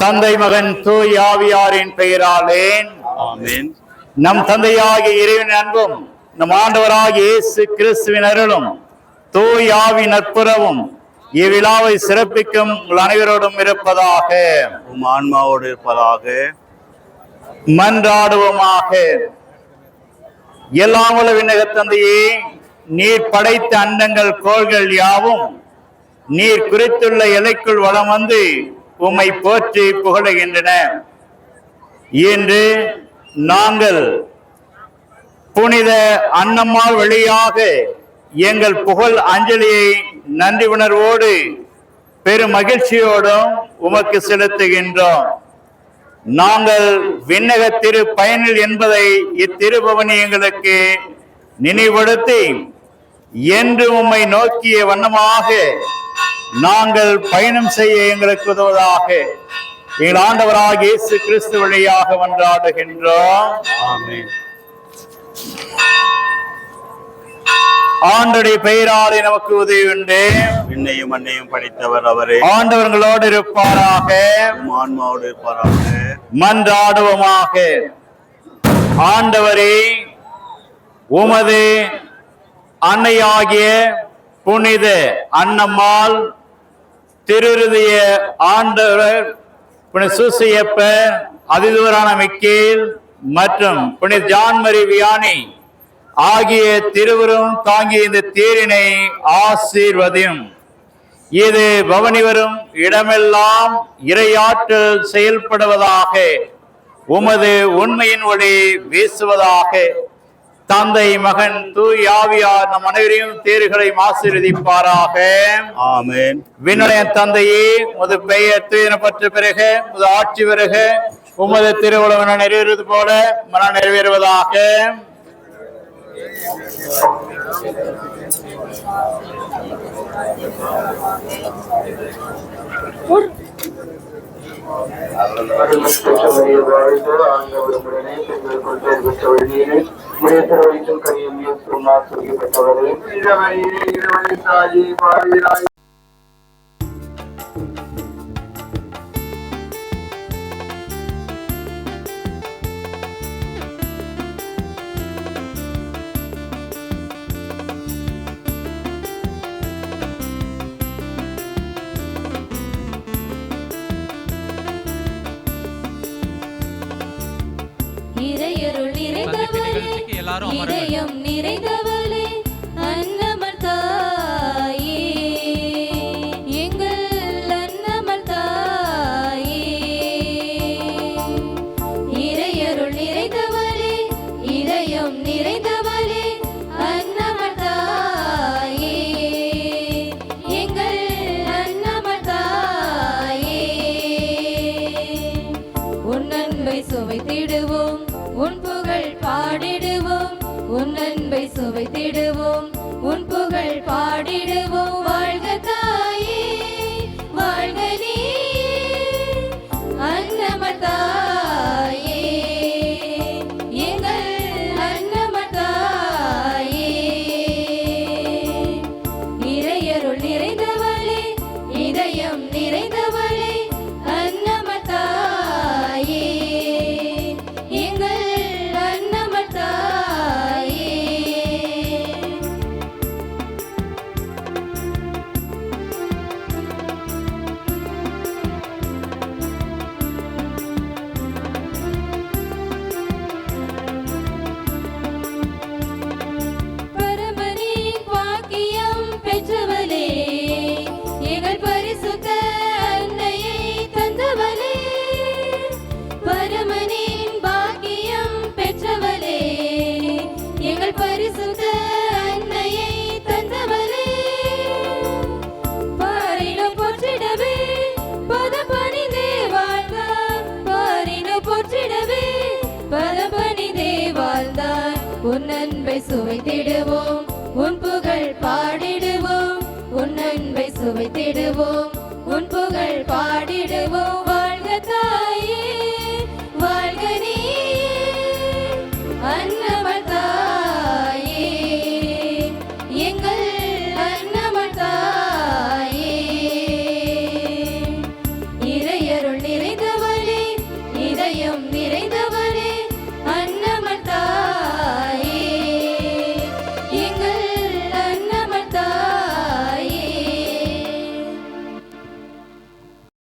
தந்தை மகன் தூய் ஆவியாரின் பெயராலேன். நம் தந்தையாகிய இறைவன் அன்பும் நம் ஆண்டவராகிய இயேசு கிறிஸ்துவின் அருளும் தூய் ஆவி நட்புறவும் இவ்விழாவை சிறப்பிக்கும் உங்கள் அனைவரோடும் இருப்பதாக. உம் ஆன்மாவோடு இருப்பதாக. மன்றாடுவோமாக. எல்லாம் உள்ள விண்ணக தந்தையே நீர் படைத்த அண்டங்கள் கோள்கள் யாவும் நீர் குறித்துள்ள எல்லைக்குள் வளம் வந்து உம்மை போற்றி புகழுகின்றன. இன்று நாங்கள் புனித அன்னம்மாள் வழியாக எங்கள் புகழ் அஞ்சலியை நன்றி உணர்வோடு பெரும் மகிழ்ச்சியோடும் உமக்கு செலுத்துகின்றோம். நாங்கள் விண்ணக திரு பயனில் என்பதை இத்திருபவனி எங்களுக்கு நினைவுபடுத்தி என்று உம்மை நோக்கிய வண்ணமாக நாங்கள் பயணம் செய்ய எங்களுக்கு உதவுவதாக. எங்கள் ஆண்டவராக இயேசு கிறிஸ்து வழியாக ஆமென். ஆண்டுடைய பெயராலே நமக்கு உதவி உண்டு. விண்ணையும் மண்ணையும் படைத்தவர் அவரே. ஆண்டவர்களோடு இருப்பாராக. ஆன்மாவோடு இருப்பாராக. மன்றாடுவோமாக. ஆண்டவரே உமது அன்னையாகிய புனித அன்னம்மாள் திருருதிய ஆண்டவர் புனித அதிதூரான மிக்கேல் மற்றும் புனித ஜான்மரி வியானி ஆகிய திருவரும் தாங்கிய இந்த தேரினை ஆசீர்வதியும். இது பவனி வரும் இடமெல்லாம் இரையாற்றல் செயல்படுவதாக உமது உண்மையின் ஒளி வீசுவதாக. தந்தை மகன் தூய் ஆவியார் நம் அனைவரையும் தேர்களை ஆசீர்வதிப்பாராக. ஆமென். விண்ணுடைய தந்தையே உமது பெயர் தூயனப்பட்ட பிறகு உமது ஆட்சி பிறகு உமது திருவுளவன நிறைவேறுவது போல மன நிறைவேறுவதாக. பெற்றவரே இறையருள் எல்லாரும் இதயம் நிறைந்தவளே அன்னமல் தாயே. எங்கள் அன்னமல் தாயே. இறையருள் நிறைந்தவளே இதயம் நிறைந்தவளே அன்னமல் தாயே. எங்கள் அன்னமல் தாயே. உன் அன்பை சுவைத்திடுவோம் உன் புகழ் பாடிடுவோம். உன் அன்பை சுவைத்திடுவோம் உன் புகழ் பாடிடுவோம். உன் அன்பை சுவைத்திடுவோம். உன் புகழ் பாடிடுவோம். உன் அன்பை சுவைத்திடுவோம். உன் புகழ் பாடிடுவோம்.